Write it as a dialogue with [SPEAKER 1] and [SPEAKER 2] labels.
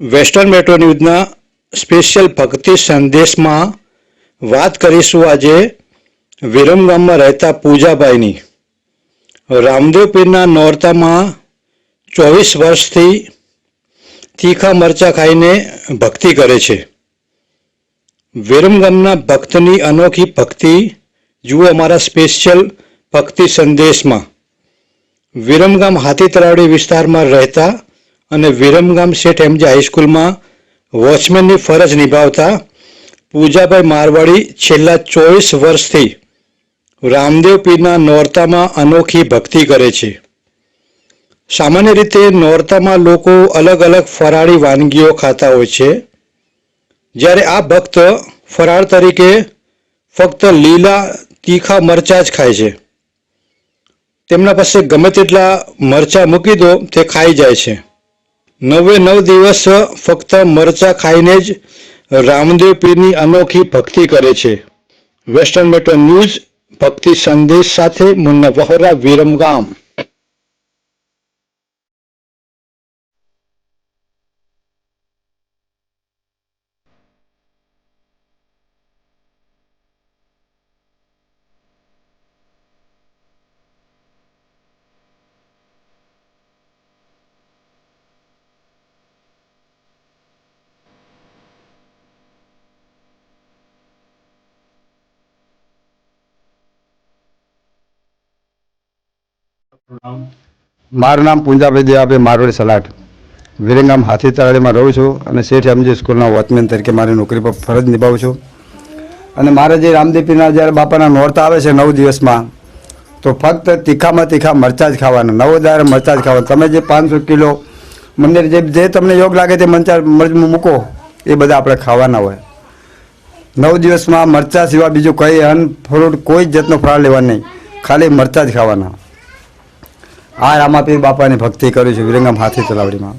[SPEAKER 1] Western metro ન્યૂઝના special ભક્તિ સંદેશમાં વાત કરીશું આજે વિરમગામમાં રહેતા પૂજાબાઈની. રામદેવ પીરના નોરતામાં ચોવીસ વર્ષથી તીખા મરચા ખાઈને ભક્તિ કરે છે. વિરમગામના ભક્તની અનોખી ભક્તિ જુઓ અમારા સ્પેશિયલ ભક્તિ સંદેશમાં. વિરમગામ હાથી તરાવડી વિસ્તારમાં રહેતા અને વિરમગામ શેઠ એમજી હાઈસ્કૂલમાં વોચમેનની ફરજ નિભાવતા પૂજાભાઈ મારવાડી છેલ્લા ચોવીસ વર્ષથી રામદેવ પીરના નોરતામાં અનોખી ભક્તિ કરે છે. સામાન્ય રીતે નોરતામાં લોકો અલગ અલગ ફરાળી વાનગીઓ ખાતા હોય છે. જ્યારે આ ભક્ત ફરાળ તરીકે ફક્ત લીલા તીખા મરચા જ ખાય છે. તેમના પાસે ગમે તેટલા મરચા મૂકી દો તે ખાઈ જાય છે. નવે નવ દિવસ ફક્ત મરચા ખાઈને જ રામદેવ પીરની અનોખી ભક્તિ કરે છે. વેસ્ટર્ન મેટ્રો ન્યૂઝ ભક્તિ સંદેશ સાથે મુન્ના વહોરા વિરમગામ.
[SPEAKER 2] મારું નામ પૂંજાભાઈ દેવાભાઈ, મારવાડી સલાટ વિરંગામ હાથી તળાડીમાં રહું છું અને શેઠ એમજી સ્કૂલના વોચમેન તરીકે મારી નોકરી પર ફરજ નિભાવું છું. અને મારે જે રામદેપીના જ્યારે બાપાના નોરતા આવે છે નવ દિવસમાં, તો ફક્ત તીખામાં તીખા મરચાં જ ખાવાના, નવો દાર મરચાં જ ખાવાના. તમે જે પાંચસો કિલો મંદિર જે જે તમને યોગ લાગે તે મરચા મરચ મૂકો, એ બધા આપણે ખાવાના હોય. નવ દિવસમાં મરચાં સિવાય બીજું કંઈ અન્ન ફ્રૂટ કોઈ જ જાતનો ફળ લેવા નહીં. ખાલી મરચાં જ ખાવાના. આ રામાપીર બાપાની ભક્તિ કરું છું વિરંગમ હાથી તલાવડીમાં.